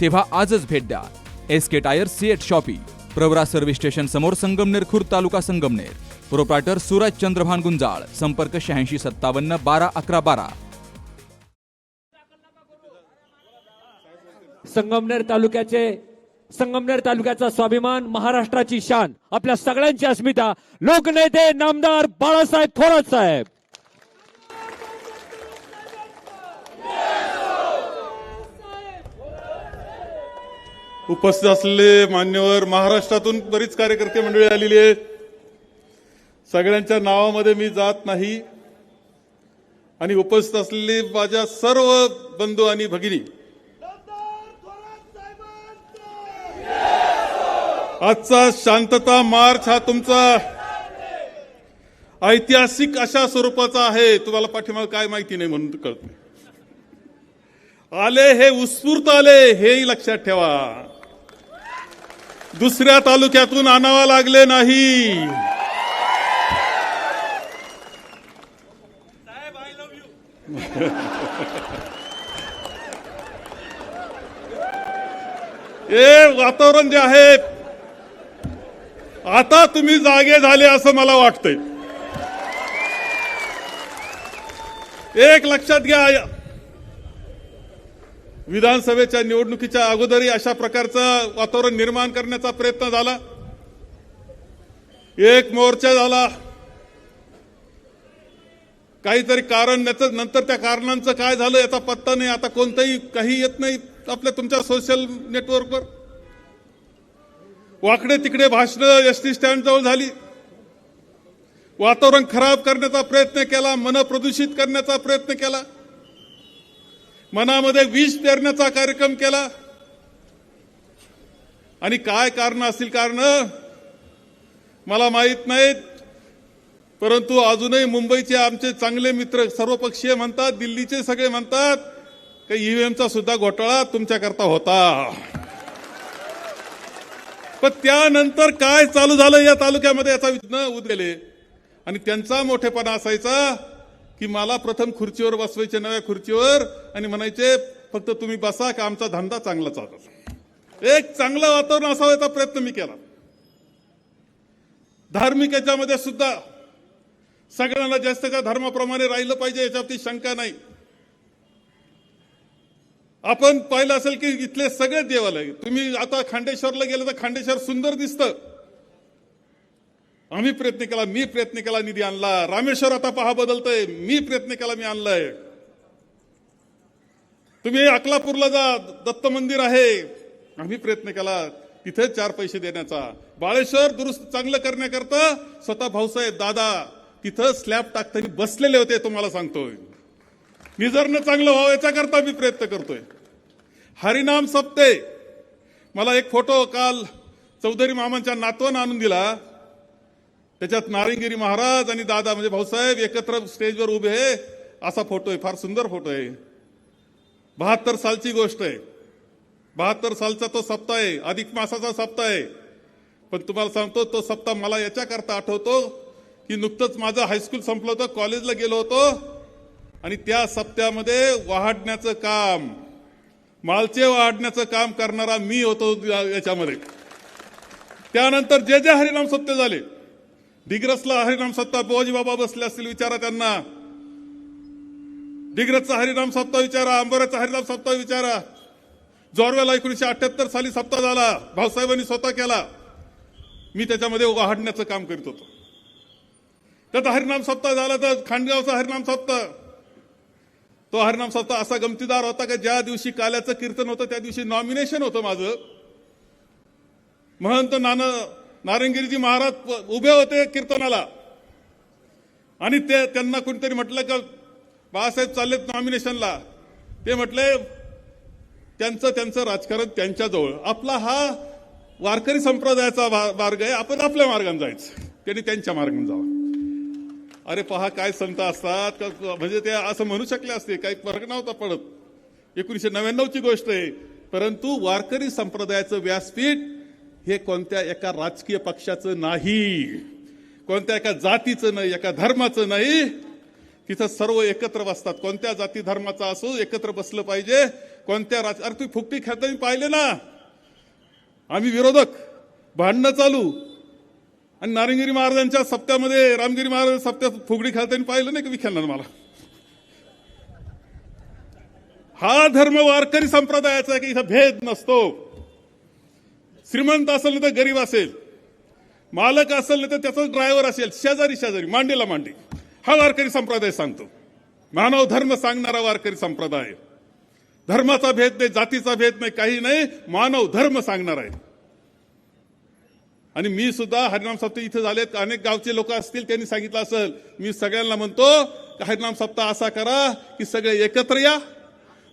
तेव्हा आजच भेट द्या. S K tyre CEAT shoppe Pravara service station समोर संगमनेर खुर्द तालुका संगमनेर. प्रोप्रायटर सूरज चंद्रभान गुंजाळ संपर्क शहाऐंशी सत्तावन्न बारा अकरा बारा. संगमनेर तालुक्याचे संगमनेर तालुक्याचा स्वाभिमान महाराष्ट्राची शान आपल्या सगळ्यांची अस्मिता. लोकनेते नामदार बाळासाहेब थोरात साहेब. उपस्थित असलेले मान्यवर महाराष्ट्रातून बरीच कार्यकर्ते मंडळी आलेली आहेत. सगळ्यांच्या नावामध्ये मी जात नाही. आणि उपस्थित असलेली माझ्या सर्व बंधू आणि भगिनी. आजचा शांतता मार्च हा तुमचा ऐतिहासिक अशा स्वरूपाचा आहे. तुम्हाला पाठीमाग काय माहिती नाही म्हणून कळत आले हे उत्स्फूर्त आले हेही लक्षात ठेवा. दुसऱ्या तालुक्यातून आणावा लागले नाही. हे वातावरण जे आहे आता तुम्ही जागे झाले असं मला वाटतंय. एक लक्षात घ्या विधानसभेच्या निवडणुकीच्या अगोदरही अशा प्रकारचं वातावरण निर्माण करण्याचा प्रयत्न झाला. एक मोर्चा झाला. काहीतरी कारण त्याचं नंतर त्या कारणांचं काय झालं याचा पत्ता नाही. आता कोणतंही काही येत नाही आपल्या तुमच्या सोशल नेटवर्कवर वाकडे तिकडे भाषणं एस टी स्टँड जवळ झाली. वातावरण खराब करण्याचा प्रयत्न केला मन प्रदूषित करण्याचा प्रयत्न केला. मनामध्ये विष पेरण्याचा कार्यक्रम केला. आणि काय कारण असतील कारण? मला माहीत नाहीत. परंतु अजूनही मुंबईचे आमचे चांगले मित्र सर्वपक्षीय म्हणतात दिल्लीचे सगळे म्हणतात की ईव्हीएमचा सुद्धा घोटाळा तुमच्याकरता होता. पण त्यानंतर काय चालू झालं या तालुक्यामध्ये याचा न उद गेले आणि त्यांचा मोठेपणा असायचा की मला प्रथम खुर्चीवर बसवायचे नव्या खुर्चीवर. आणि म्हणायचे फक्त तुम्ही बसा का आमचा धंदा चांगला चालत एक चांगलं वातावरण असावं याचा प्रयत्न मी केला. धार्मिक याच्यामध्ये सुद्धा सगळ्यांना जास्तच्या धर्माप्रमाणे राहिलं पाहिजे याच्यावरती शंका नाही. आपण पाहिलं असेल की इथले सगळे देवालय तुम्ही आता खांडेश्वरला गेलं तर खांडेश्वर सुंदर दिसतं. आम्ही प्रयत्न केला मी प्रयत्न केला निधी आणला. रामेश्वर आता पहा बदलतय. मी प्रयत्न केला मी आणलाय. तुम्ही अकलापूरला जा दत्त मंदिर आहे. आम्ही प्रयत्न केला तिथे चार पैसे देण्याचा. बाळेश्वर दुरुस्त चांगलं करण्याकरता स्वतः भाऊसाहेब दादा तिथं स्लॅब टाकताना बसलेले होते तुम्हाला सांगतोय. निजरनं चांगलं व्हावं याच्याकरता मी प्रयत्न करतोय. हरिनाम सप्ते. मला एक फोटो काल चौधरी मामांच्या नातवानं आणून दिला. त्याच्यात नारिंगिरी महाराज आणि दादा म्हणजे भाऊसाहेब एकत्र स्टेजवर उभे आहे. असा फोटो आहे फार सुंदर फोटो आहे. बहात्तर सालची गोष्ट आहे. बहात्तर सालचा तो सप्ताह आहे अधिक मासाचा सप्ताह आहे. पण तुम्हाला सांगतो तो सप्ताह मला याच्याकरता आठवतो की नुकतंच माझं हायस्कूल संपलं होतं कॉलेजला गेलो होतो. आणि त्या सप्त्यामध्ये वाढण्याचं काम मालचे वाढण्याचं काम करणारा मी होतो या- याच्यामध्ये. त्यानंतर जे जे हरिनाम सत्य झाले डिग्रसला हरिनाम सत्ता बोजी बाबा बसले असतील विचारा त्यांना. डिग्रजचा हरिनाम सप्ताह विचारा अंबोऱ्याचा हरिनाम सप्ताह विचारा. जोरवेला एकोणीशे अठ्याहत्तर साली सप्ताह झाला भाऊसाहेबांनी स्वतः केला. मी त्याच्यामध्ये वाढण्याचं काम करीत होतो. त्याचा हरिनाम सप्ताह झाला तर खांडगावचा हरिनाम सप्ताह तो हरिनाम सप्ताह असा गमतीदार होता का ज्या दिवशी काल्याचं कीर्तन होतं त्या दिवशी नॉमिनेशन होतं माझं. महंत नाना नारंगिरीजी महाराज उभे होते कीर्तनाला. आणि ते त्यांना कोणीतरी म्हटलं का बाळासाहेब चाललेत नॉमिनेशनला ते म्हटले त्यांचं त्यांचं राजकारण त्यांच्याजवळ. आपला हा वारकरी संप्रदायाचा मार्ग आहे आपण आपल्या मार्गाने जायचं. त्यांनी त्यांच्या मार्गाने जावं. अरे पहा काय संत असतात का- म्हणजे ते असं म्हणू शकले असते काही फरक नव्हता पडत. एकोणीसशे नव्याण्णवची गोष्ट आहे परंतु वारकरी संप्रदायाचं व्यासपीठ हे कोणत्या एका राजकीय पक्षाचं नाही कोणत्या एका जातीचं नाही एका धर्माचं नाही तिथं सर्व एकत्र बसतात. कोणत्या जाती धर्माचा असो एकत्र बसलं पाहिजे कोणत्या राज अरे तुम्ही फुकटी खेळताना पाहिले ना. आम्ही विरोधक भांडणं चालू. आणि नारायणगिरी महाराजांच्या सप्त्यामध्ये रामगिरी महाराज सप्त्यात फुगडी खेळताना पाहिलं नाही की विखेलणार मला? हा धर्म वारकरी संप्रदायाचा आहे की इथं भेद नसतो. श्रीमंत असेल तर गरीब असेल मालक असेल तर त्याचा ड्रायव्हर असेल शेजारी शेजारी मांडीला मांडी. हा वारकरी संप्रदाय सांगतो. मानव धर्म सांगणारा वारकरी संप्रदाय. धर्माचा भेद नाही जातीचा भेद नाही काही नाही मानव धर्म सांगणार आहे. आणि मी सुद्धा हरिनाम सप्ताह इथे झालेत अनेक गावचे लोक असतील त्यांनी सांगितलं असेल मी सगळ्यांना म्हणतो हरिनाम सप्ताह असा करा की सगळे एकत्र या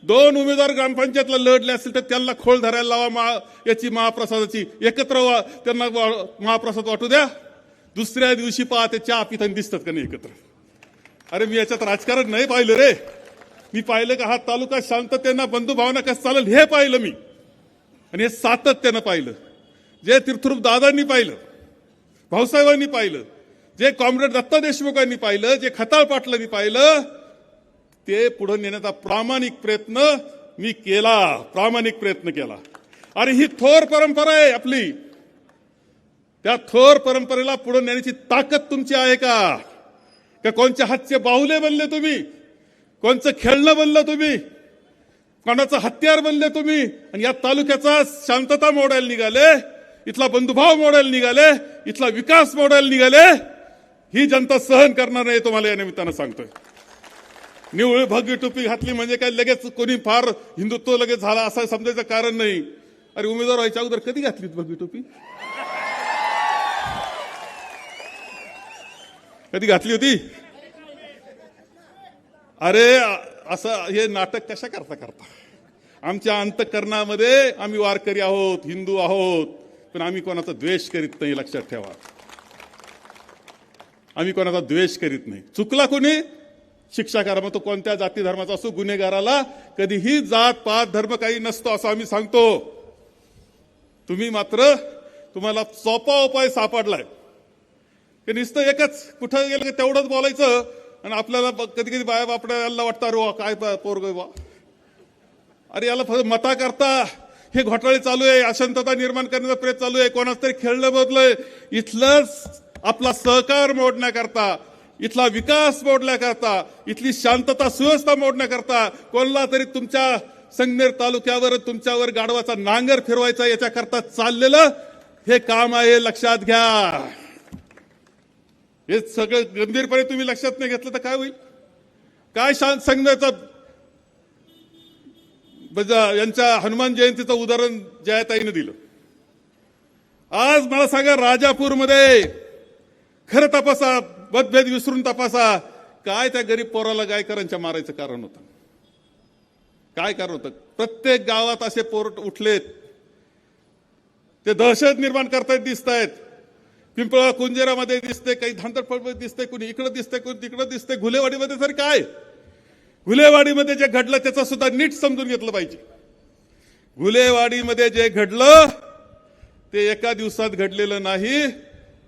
दोन उमेदवार ग्रामपंचायतला लढले असतील तर त्यांना खोल धरायला लावा मा याची महाप्रसादाची एकत्र वा त्यांना वा- महाप्रसाद वाटू द्या. दुसऱ्या दिवशी पहा ते चहा पिताना दिसतात का नाही एकत्र? अरे मी याच्यात राजकारण नाही पाहिलं रे. मी पाहिलं का हा तालुका शांततेनं बंधुभावना कसं चालेल हे पाहिलं मी. आणि हे सातत्यानं पाहिलं. जे तीर्थरूप दादांनी पाहिलं भाऊसाहेबांनी पाहिलं जे कॉम्रेड दत्ता देशमुखांनी पाहिलं जे खताळ पाटलांनी पाहिलं ते पुढे नेण्याचा प्रामाणिक प्रयत्न मी केला. प्रामाणिक प्रयत्न केला. अरे ही थोर परंपरा आहे आपली. त्या थोर परंपरेला पुढे नेण्याची ताकद तुमची आहे का? का कोणच्या हातचे बाहुले बनले तुम्ही? कोणचं खेळणं बनलं तुम्ही? कोणाचं हत्यार बनले तुम्ही? आणि या तालुक्याचा शांतता मोडायला निघाले इथला बंधुभाव मोडायला निघाले इथला विकास मोडायला निघाले ही जनता सहन करणार नाही तुम्हाला या निमित्तानं सांगतोय. निवळ भगवी टोपी घातली म्हणजे काय लगेच कोणी फार हिंदुत्व लगेच झाला असं समजायचं कारण नाही. अरे उमेदवार व्हायच्या अगोदर कधी घातली होती भगवी टोपी? कधी घातली होती? अरे असं हे नाटक कशा करता करता? आमच्या अंतकरणामध्ये आम्ही वारकरी आहोत हिंदू आहोत पण आम्ही कोणाचा द्वेष करीत नाही लक्षात ठेवा. आम्ही कोणाचा द्वेष करीत नाही. चुकला कोणी? शिक्षा करा मग तो कोणत्या जाती धर्माचा असो गुन्हेगाराला कधीही जात पात धर्म काही नसतो असं आम्ही सांगतो. तुम्ही मात्र तुम्हाला सोपा उपाय सापडलाय. की नुसतं एकच कुठं गेलं की तेवढंच बोलायचं आणि आपल्याला कधी कधी बाया बापड्याला वाटतं अरे वा काय पोरग वा अरे याला फक्त मता करता हे घोटाळे चालू आहे अशांतता निर्माण करण्याचा प्रयत्न चालू आहे कोणाच तरी खेळणं बदलय इथलंच आपला सहकार मोडण्याकरता इथला विकास मोडण्याकरता इथली शांतता सुव्यवस्था मोडण्याकरता कोणला तरी तुमच्या संगनेर तालुक्यावर तुमच्यावर गाढवाचा नांगर फिरवायचा याच्याकरता चाललेलं हे काम आहे लक्षात घ्या. हे सगळं गंभीरपणे तुम्ही लक्षात नाही घेतलं तर काय होईल? काय शांत संघाचा यांच्या हनुमान जयंतीचं उदाहरण जयाताईने दिलं. आज मला सांगा राजापूरमध्ये खरं तपासा मतभेद विसरून तपासा. काय त्या गरीब पोराला गायकरांच्या मारायचं कारण होतं? काय कारण होतं? प्रत्येक गावात असे पोर उठलेत. ते दहशत निर्माण करतायत दिसत आहेत पिंपळा कुंजेरामध्ये दिसते काही धांतडफळ दिसते कुणी इकडं दिसते कुणी तिकडं दिसते घुलेवाडीमध्ये तर काय? घुलेवाडीमध्ये जे घडलं त्याचं सुद्धा नीट समजून घेतलं पाहिजे. घुलेवाडीमध्ये जे घडलं ते एका दिवसात घडलेलं नाही.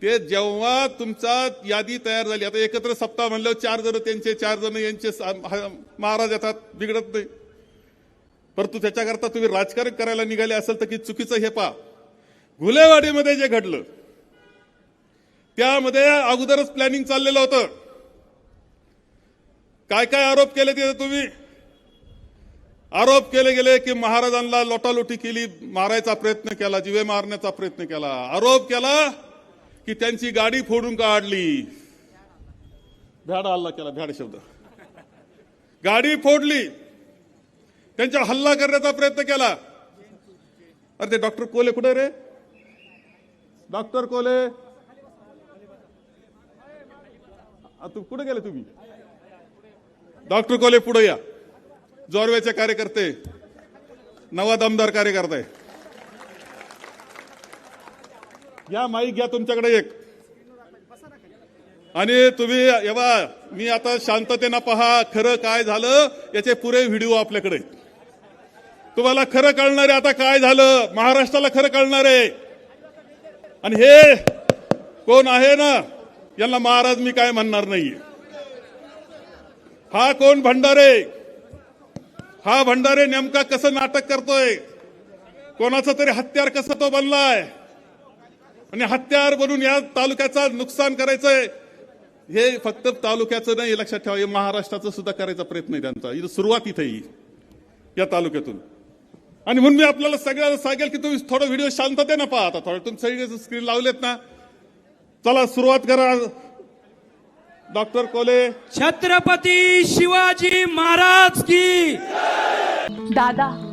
ते जेव्हा तुमचा यादी तयार झाली आता एकत्र सप्ताह म्हणल्यावर चार जण त्यांचे चार जण यांचे महाराज येतात बिघडत नाही. परंतु त्याच्याकरता तुम्ही राजकारण करायला निघाले असेल तर की चुकीचं हे पा घुलेवाडीमध्ये जे घडलं त्यामध्ये अगोदरच प्लॅनिंग चाललेलं होतं. काय काय आरोप केले तिथे तुम्ही? आरोप केले गेले की महाराजांना लोटालोटी केली मारायचा प्रयत्न केला जिवे मारण्याचा प्रयत्न केला. आरोप केला की त्यांची गाडी फोडून काढली. भ्याड हल्ला केला भ्याड शब्द. गाडी फोडली. त्यांच्या हल्ला करण्याचा प्रयत्न केला. अरे ते डॉक्टर कोले कुठे रे? डॉक्टर कोले. तू कुठे गेले तुम्ही? डॉक्टर कोले पुढे या. जोरवेचे कार्यकर्ते. नवा दमदार कार्यकर्ता. या माईक घ्या तुमच्याकडे एक. आणि तुम्ही एव्हा मी आता शांततेनं पहा खरं काय झालं याचे पुरे व्हिडिओ आपल्याकडे. तुम्हाला खरं कळणार आहे आता काय झालं महाराष्ट्राला खरं कळणार आहे. आणि हे कोण आहे ना यांना महाराज मी काय म्हणणार नाही हा कोण भंडारे? हा भंडारे नेमका कसं नाटक करतोय? कोणाचं तरी हत्यार कसं तो बनलाय? आणि हत्यार बनून या तालुक्याचा नुकसान करायचंय. हे फक्त तालुक्याचं नाही लक्षात ठेवा हे महाराष्ट्राचं सुद्धा करायचा प्रयत्न आहे त्यांचा. इथं सुरुवात इथे या तालुक्यातून. आणि म्हणून मी आपल्याला सगळ्यांना सांगेल की तुम्ही थोडं व्हिडिओ शांततेनं पहा आता थोडं. तुम्ही सगळे स्क्रीन लावलेत ना चला सुरुवात करा. डॉक्टर कोले. छत्रपती शिवाजी महाराज की दादा